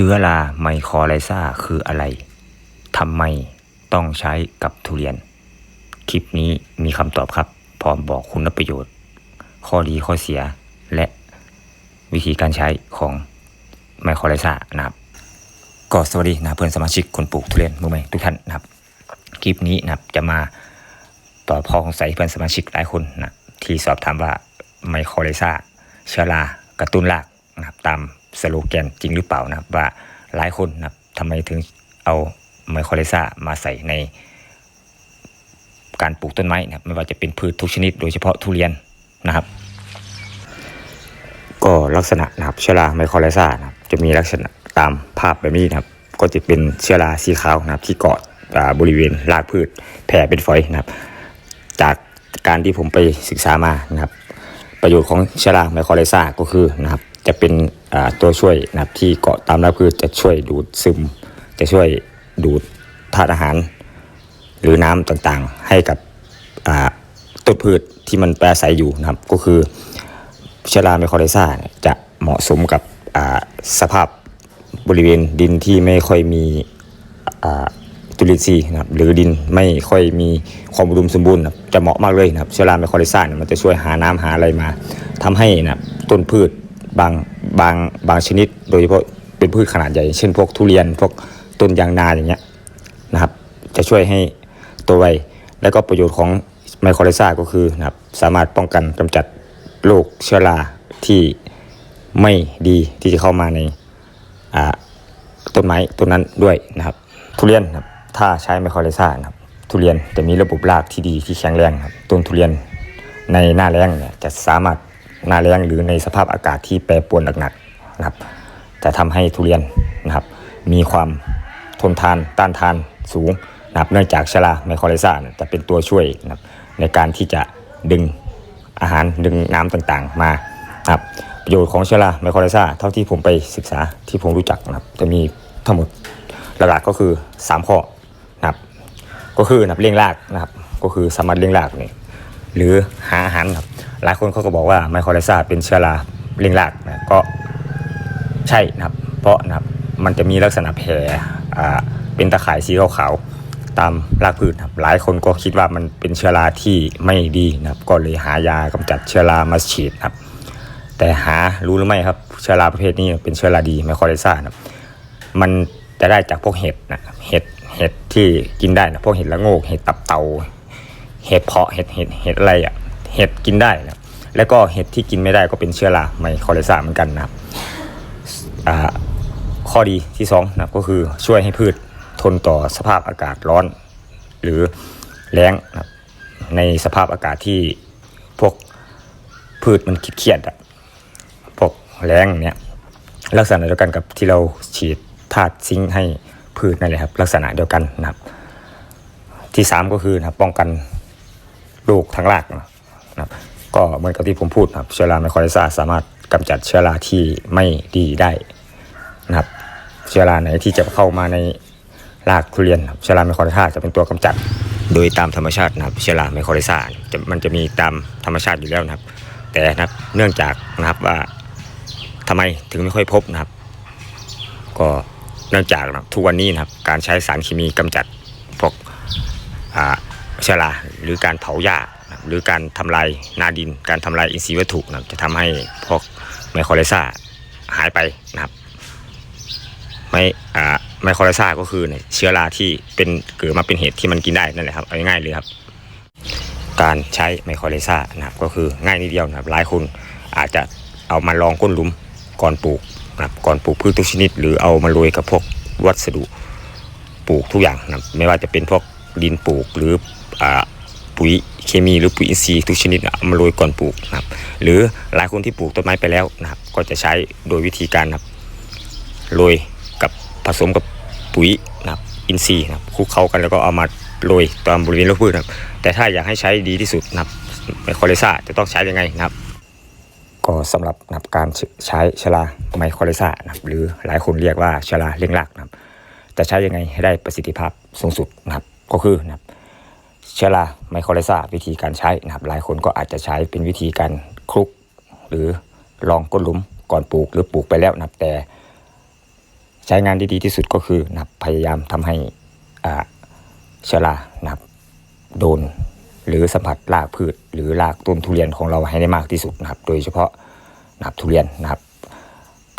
ชื้อราไมโครไลซาคืออะไร ทำไมต้องใช้กับทุเรียน คลิปนี้มีคำตอบครับ พร้อมบอกคุณประโยชน์ ข้อดีข้อเสีย และวิธีการใช้ของไมโครไลซานะครับ ก็สวัสดีนะเพื่อนสมาชิกคนปลูกทุเรียนมือใหม่ทุกท่านนะครับ คลิปนี้นะครับจะมาตอบข้อสงสัยเพื่อนสมาชิกหลายคนนะที่สอบถามว่าไมโครไลซาเชื้อรากระตุ้นรากนะครับตาม สโลแกนจริงหรือเปล่านะครับ ว่าหลายคนนะครับทำไมถึงเอาไมโครไลซามาใส่ในการปลูกต้นไม้นะครับไม่ว่าจะเป็นพืชทุกชนิด โดยเฉพาะทุเรียนนะครับ ก็ลักษณะนะครับเชื้อราไมโครไลซานะครับจะมีลักษณะตามภาพแบบนี้นะครับ ก็จะเป็นเชื้อราสีขาวนะครับ ที่เกาะบริเวณรากพืชแผ่เป็นฝอยนะครับ จากการที่ผมไปศึกษามานะครับ ประโยชน์ของเชื้อราไมโครไลซาก็คือนะครับ จะเป็น ตัวช่วยนะครับที่เกาะตามรากพืชจะช่วยดูดซึม จะช่วยดูดธาตุอาหาร หรือน้ำต่างๆ ให้กับต้นพืชที่มันไปอาศัยอยู่นะครับ ก็คือเชื้อราไมโครไลซาเนี่ยจะเหมาะสมกับสภาพบริเวณดินที่ไม่ค่อยมีจุลินทรีย์นะครับหรือดินไม่ค่อยมีความอุดมสมบูรณ์นะจะเหมาะมากเลยนะครับเชื้อราไมโครไลซาเนี่ยมันจะช่วยหาน้ำหาอะไรมาทำให้นะต้นพืชบาง บางบางชนิด โดยเฉพาะเป็นพืชขนาดใหญ่ เช่นพวกทุเรียนพวกต้นยางนาอย่างเงี้ยนะครับ จะช่วยให้ตัวไวและก็ประโยชน์ของไมโครไลซาก็คือนะครับสามารถป้องกันกำจัดโรคเชื้อราที่ไม่ดีที่จะเข้ามาในาต้นไม้ต้นนั้นด้วยนะครับทุเรียนครับถ้าใช้ไมโครไลซาครับทุเรียนจะมีระบบรากที่ดีที่แข็งแรงครับต้นทุเรียนในหน้าแล้งเนี่ยจะสามารถ หน้าแล้งหรือในสภาพอากาศที่แปรปรวนหนักๆนะครับ จะทำให้ทุเรียนนะครับ มีความทนทานต้านทานสูงนะครับเนื่องจากชลาไมโครไลซาเนี่ยจะเป็นตัวช่วยนะครับในการที่จะดึงอาหารดึงน้ำต่างๆ มาครับประโยชน์ของชลาไมโครไลซาเท่าที่ผมไปศึกษาที่ผมรู้จักนะครับ จะมีทั้งหมดหลักๆก็คือ 3 ข้อนะครับก็คือนะครับเลี้ยงรากนะครับ ก็คือสามารถเลี้ยงรากนี่ หรือหาอาหารครับหลายคนเขาก็บอกว่าไมโครไลซาเป็นเชื้อราเลี้ยงรากนะก็ใช่นะครับ เพราะนะครับมันจะมีลักษณะแผลอ่เป็นตะข่ายสีขาวๆตามรากพืชนะครับหลายคนก็คิดว่ามันเป็นเชื้อราที่ไม่ดีนะครับ ก็เลยหายากำจัดเชื้อรามาฉีดนะครับ แต่หารู้หรือไม่ครับเชื้อราประเภทนี้เป็นเชื้อราดีไมโครไลซาครับมันจะได้จากพวกเห็ดนะเห็ดเห็ดที่กินได้นะพวกเห็ดละโงกเห็ดตับเตา เห็ดเพาะเห็ดเห็ดเห็ดอะไรอะเห็ดกินได้นะแล้วก็เห็ดที่กินไม่ได้ก็เป็นเชื้อราไมโครไลซาเหมือนกันนะครับข้อดีที่สองนะครับก็คือช่วยให้พืชทนต่อสภาพอากาศร้อน หรือแล้งนะครับในสภาพอากาศที่พวกพืชมันเครียดอะพวกแล้งเนี่ยลักษณะเดียวกันกับที่เราฉีดธาตุซิงค์ให้พืชนั่นแหละครับลักษณะเดียวกันนะครับ ที่สามก็คือนะป้องกัน โรคทางรากนะครับก็เหมือนกับที่ผมพูดนะครับเชื้อราไมโครไลซาสามารถกำจัดเชื้อราที่ไม่ดีได้นะครับเชื้อราไหนที่จะเข้ามาในรากทุเรียนเชื้อราไมโครไลซาจะเป็นตัวกำจัด โดยตามธรรมชาตินะครับเชื้อราไมโครไลซาจะมันจะมีตามธรรมชาติอยู่แล้วนะครับ แต่นะครับเนื่องจากนะครับว่าทำไมถึงไม่ค่อยพบนะครับ ก็เนื่องจากนะทุกวันนี้นะครับการใช้สารเคมีกำจัดพวกอ่า ชื้อราหรือการเผาหญ้าหรือการทำลายนาดิน การทำลายอินทรีย์วัตถุนะจะทำให้พวกไมโครไลซาหายไปนะครับไม่อ่าไมโครไลซาก็คือเชื้อราที่เป็นเกิดมาเป็นเหตุที่มันกินได้นั่นแหละครับง่ายเลยครับ การใช้ไมโครไลซานะครับก็คือง่ายนิดเดียวนะครับหลายคนอาจจะเอามาลองก้นหลุมก่อนปลูกนะครับก่อนปลูกพืชทุกชนิด หรือเอามาโรยกับพวกวัสดุปลูกทุกอย่างนะไม่ว่าจะเป็นพวกดินปลูกหรือ ปุ๋ยเคมีหรือปุ๋ยอินทรีย์ทุกชนิดเอามาโรยก่อนปลูกนะครับหรือหลายคนที่ปลูกต้นไม้ไปแล้วนะครับก็จะใช้โดยวิธีการนะครับโรยกับผสมกับปุ๋ยนะครับอินทรีย์นะครับคลุกเคล้ากันแล้วก็เอามาโรยตามบริเวณรอบพืชนะครับแต่ถ้าอยากให้ใช้ดีที่สุดนะครับไมโครไลซาจะต้องใช้ยังไงนะครับ ก็สำหรับนะับการใช้ชลาไมโครไลซานะครับหรือหลายคนเรียกว่าชลาเลี้ยงรากนะครับจะใช้ยังไงให้ได้ประสิทธิภาพสูงสุดนะครับก็คือนะครับ เชื้อราไมโครไลซาวิธีการใช้นะครับหลายคนก็อาจจะใช้เป็นวิธีการคลุก หรือลองก้นหลุมก่อนปลูกหรือปลูกไปแล้วนะครับแต่ใช้งานด้ดีที่สุดก็คือนะครับพยายามทำให้เชื้อรานะครับโดนหรือสัมผัสรากพืช หรือรากต้นทุเรียนของเราให้ได้มากที่สุดนะครับ โดยเฉพาะนะครับทุเรียนนะครับ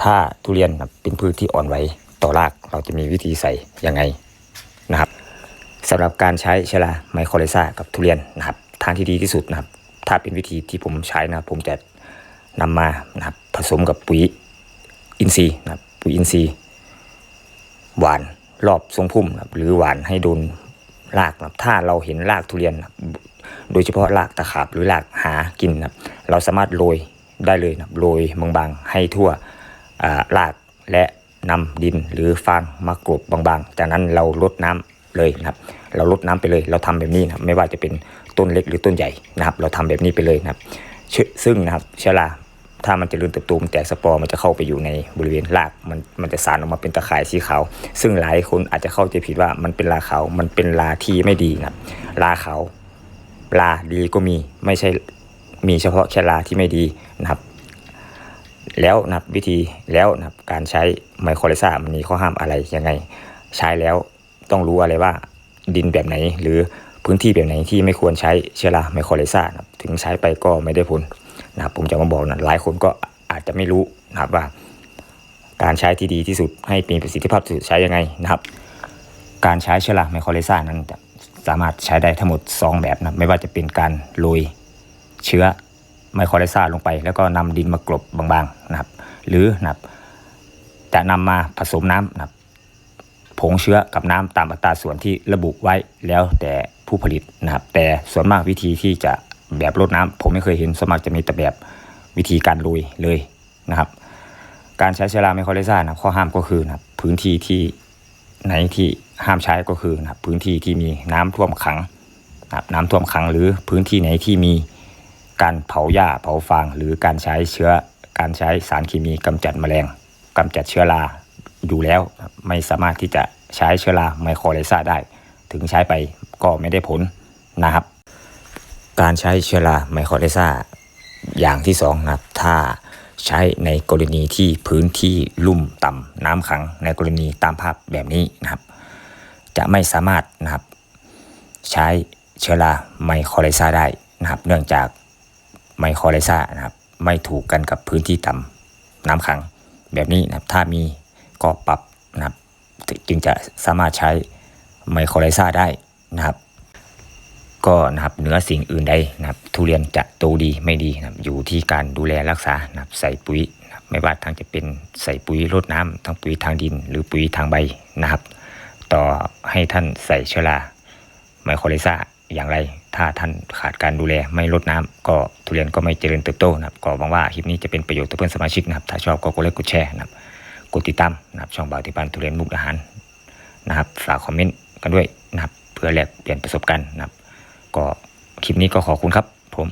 ถ้าทุเรียนนับเป็นพืชที่อ่อนไหวต่อรากเราจะมีวิธีใส่ยังไงนะครับ สำหรับการใช้เชลาไมโครเลซ่ากับทุเรียนนะครับทางที่ดีที่สุดนะครับถ้าเป็นวิธีที่ผมใช้นะผมจะนำมานะครับผสมกับปุ๋ยอินทรีย์นะครับปุ๋ยอินทรีย์หวานรอบทรงพุ่มนะครับหรือหวานให้โดนรากนะครับถ้าเราเห็นรากทุเรียนนะครับโดยเฉพาะรากตะขาบหรือรากหากินนะครับเราสามารถโรยได้เลยนะครับโรยบางๆให้ทั่วรากและนำดินหรือฟางมากรบบางๆ จากนั้นเราลดน้ำ เลยนะครับเราลดน้ำไปเลย เราทำแบบนี้นะครับไม่ว่าจะเป็นต้นเล็กหรือต้นใหญ่นะครับ เราทำแบบนี้ไปเลยนะครับซึ่งนะครับเชื้อราถ้ามันจเจริญเติบโตมันแตกสปอร์มันจะเข้าไปอยู่ในบริเวณรากมันมันจะสานออกมาเป็นตะข่ายสีขาว ซึ่งหลายคนอาจจะเข้าใจผิดว่ามันเป็นราขาว มันเป็นราที่ไม่ดีนะครับราขาวราดีก็มีไม่ใช่มีเฉพาะแค่ราที่ไม่ดีนะครับ แล้วนะวิธีแล้วนะการใช้ไมโครเลซ่ามันมีข้อห้ามอะไรยังไง ใช้แล้ว ต้องรู้อะไรว่าดินแบบไหน หรือพื้นที่แบบไหนที่ไม่ควรใช้เชื้อราไมโครเลซ่านะถึงใช้ไปก็ไม่ได้ผลนะครับผมจะมาบอกนะหลายคนก็อาจจะไม่รู้นะครับว่า การใช้ที่ดีที่สุดให้มีประสิทธิภาพสุดใช้ยังไงนะครับ การใช้เชื้อราไมโครเลซ่านั้นสามารถใช้ได้ทั้งหมด 2 แบบนะไม่ว่าจะเป็นการโรยเชื้อไมโครเลซ่าลงไป แล้วก็นำดินมากลบบางๆนะครับ หรือนะครับจะนำมาผสมน้ำนะครับ ผงเชื้อกับน้ำตามอัตราส่วนที่ระบุไว้แล้วแต่ผู้ผลิตนะครับ แต่ส่วนมากวิธีที่จะแบบรดน้ำผมไม่เคยเห็นส่วนมากจะมีแต่แบบวิธีการโรยเลยนะครับ การใช้เชื้อราไมโครเลซ่านะข้อห้ามก็คือนะครับพื้นที่ที่ไหนที่ห้ามใช้ก็คือนะครับพื้นที่ที่มีน้ำท่วมขังนะครับน้ำท่วมขังหรือพื้นที่ไหนที่มีการเผาหญ้าเผาฟางหรือการใช้เชื้อการใช้สารเคมีกำจัดแมลงกำจัดเชื้อรา อยู่แล้วไม่สามารถที่จะใช้เชื้อราไมโครเลซ่าได้ ถึงใช้ไปก็ไม่ได้ผลนะครับ การใช้เชื้อราไมโครเลซ่าอย่างที่สองนะครับถ้าใช้ในกรณีที่พื้นที่ลุ่มต่ำน้ำขังในกรณีตามภาพแบบนี้นะครับ จะไม่สามารถนะครับ ใช้เชื้อราไมโครเลซ่าได้นะครับ เนื่องจากไมโครเลซ่านะครับ ไม่ถูกกันกับพื้นที่ต่ำน้ำขังแบบนี้นะครับถ้ามี ก็ปรับนะครับจึงจะสามารถใช้ไมโครเลซ่าได้นะครับ ก็นะครับเหนือสิ่งอื่นใดนะครับทุเรียนจะโตดีไม่ดีนะครับอยู่ที่การดูแลรักษานะครับใส่ปุ๋ยนะครับไม่ว่าทางจะเป็นใส่ปุ๋ยรดน้ำทั้งปุ๋ยทางดิน หรือปุ๋ยทางใบนะครับ ต่อให้ท่านใส่เชื้อราไมโครเลซ่าอย่างไรถ้าท่านขาดการดูแลไม่ลดน้ำก็ทุเรียนก็ไม่เจริญเติบโตนะครับก็หวังว่าคลิปนี้จะเป็นประโยชน์ต่อเพื่อนสมาชิกนะครับถ้าชอบก็กดไลค์กดแชร์นะครับ กดติดตามนะครับช่องบ่าวติปันทุเรียนมุกอาหารนะครับฝากคอมเมนต์กันด้วยนะครับเพื่อแลกเปลี่ยนประสบการณ์นะครับก็คลิปนี้ก็ขอบคุณครับผม